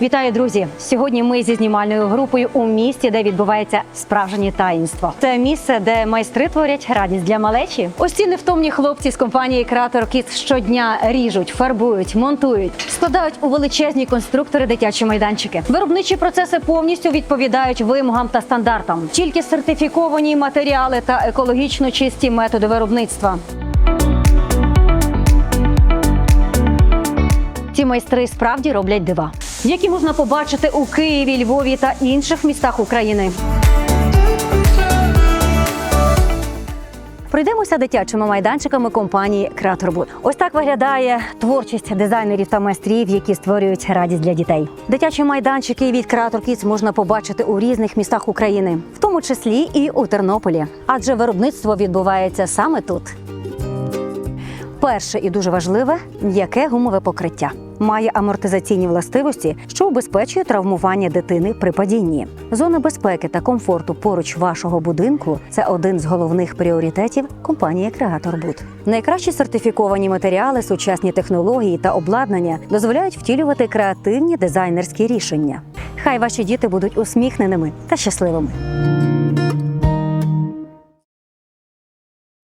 Вітаю, друзі! Сьогодні ми зі знімальною групою у місті, де відбувається справжнє таїнство. Це місце, де майстри творять радість для малечі. Ось ці невтомні хлопці з компанії Креатор Kids щодня ріжуть, фарбують, монтують, складають у величезні конструктори дитячі майданчики. Виробничі процеси повністю відповідають вимогам та стандартам. Тільки сертифіковані матеріали та екологічно чисті методи виробництва. Ці майстри справді роблять дива, які можна побачити у Києві, Львові та інших містах України. Пройдемося дитячими майданчиками компанії Креаторбуд. Ось так виглядає творчість дизайнерів та майстрів, які створюють радість для дітей. Дитячі майданчики від Creator Kids можна побачити у різних містах України, в тому числі і у Тернополі, адже виробництво відбувається саме тут. Перше і дуже важливе м'яке гумове покриття. Має амортизаційні властивості, що убезпечує травмування дитини при падінні. Зона безпеки та комфорту поруч вашого будинку це один з головних пріоритетів компанії Креатор Буд. Найкращі сертифіковані матеріали, сучасні технології та обладнання дозволяють втілювати креативні дизайнерські рішення. Хай ваші діти будуть усміхненими та щасливими.